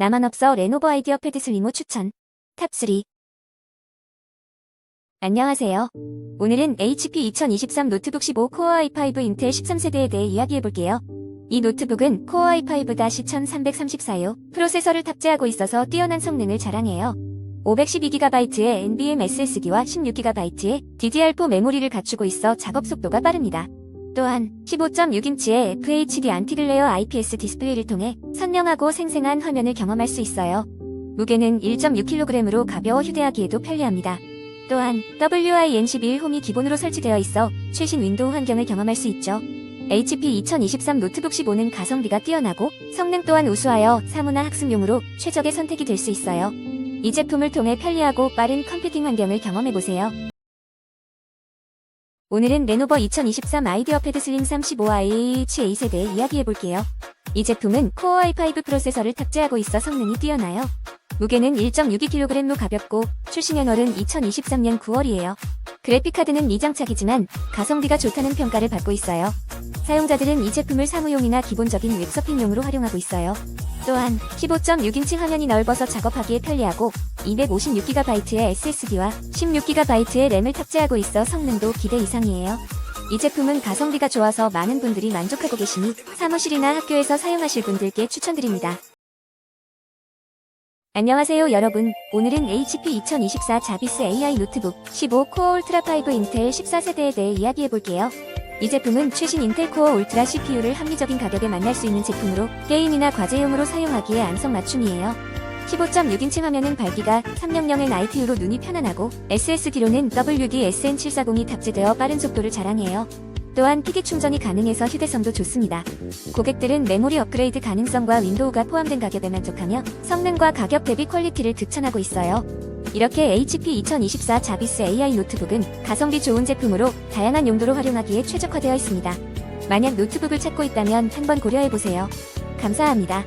나만 없어 레노버 아이디어 패드 슬리모 추천. 탑3. 안녕하세요. 오늘은 HP 2023 노트북 15 코어 i5 인텔 13세대에 대해 이야기해볼게요. 이 노트북은 코어 i5-1334요 프로세서를 탑재하고 있어서 뛰어난 성능을 자랑해요. 512GB의 NVMe SSD와 16GB의 DDR4 메모리를 갖추고 있어 작업 속도가 빠릅니다. 또한 15.6인치의 FHD 안티글레어 IPS 디스플레이를 통해 선명하고 생생한 화면을 경험할 수 있어요. 무게는 1.6kg으로 가벼워 휴대하기에도 편리합니다. 또한 WIN11 홈이 기본으로 설치되어 있어 최신 윈도우 환경을 경험할 수 있죠. HP 2023 노트북 15는 가성비가 뛰어나고 성능 또한 우수하여 사무나 학습용으로 최적의 선택이 될 수 있어요. 이 제품을 통해 편리하고 빠른 컴퓨팅 환경을 경험해보세요. 오늘은 레노버 2023 아이디어 패드 슬림 35IH A세대에 이야기해볼게요. 이 제품은 코어 i5 프로세서를 탑재하고 있어 성능이 뛰어나요. 무게는 1.62kg로 가볍고 출시년월은 2023년 9월이에요. 그래픽카드는 미장착이지만 가성비가 좋다는 평가를 받고 있어요. 사용자들은 이 제품을 사무용이나 기본적인 웹서핑용으로 활용하고 있어요. 또한 15.6인치 화면이 넓어서 작업하기에 편리하고 256GB의 SSD와 16GB의 램을 탑재하고 있어 성능도 기대 이상이에요. 이 제품은 가성비가 좋아서 많은 분들이 만족하고 계시니 사무실이나 학교에서 사용하실 분들께 추천드립니다. 안녕하세요 여러분. 오늘은 HP 2024 자비스 AI 노트북 15 코어 울트라 5 인텔 14세대에 대해 이야기해볼게요. 이 제품은 최신 인텔 코어 울트라 CPU를 합리적인 가격에 만날 수 있는 제품으로 게임이나 과제용으로 사용하기에 안성맞춤이에요. 15.6인치 화면은 밝기가 300N IPU로 눈이 편안하고 SSD로는 WD-SN740이 탑재되어 빠른 속도를 자랑해요. 또한 피기 충전이 가능해서 휴대성도 좋습니다. 고객들은 메모리 업그레이드 가능성과 윈도우가 포함된 가격에 만족하며 성능과 가격 대비 퀄리티를 득천하고 있어요. 이렇게 HP 2024 자비스 AI 노트북은 가성비 좋은 제품으로 다양한 용도로 활용하기에 최적화되어 있습니다. 만약 노트북을 찾고 있다면 한번 고려해보세요. 감사합니다.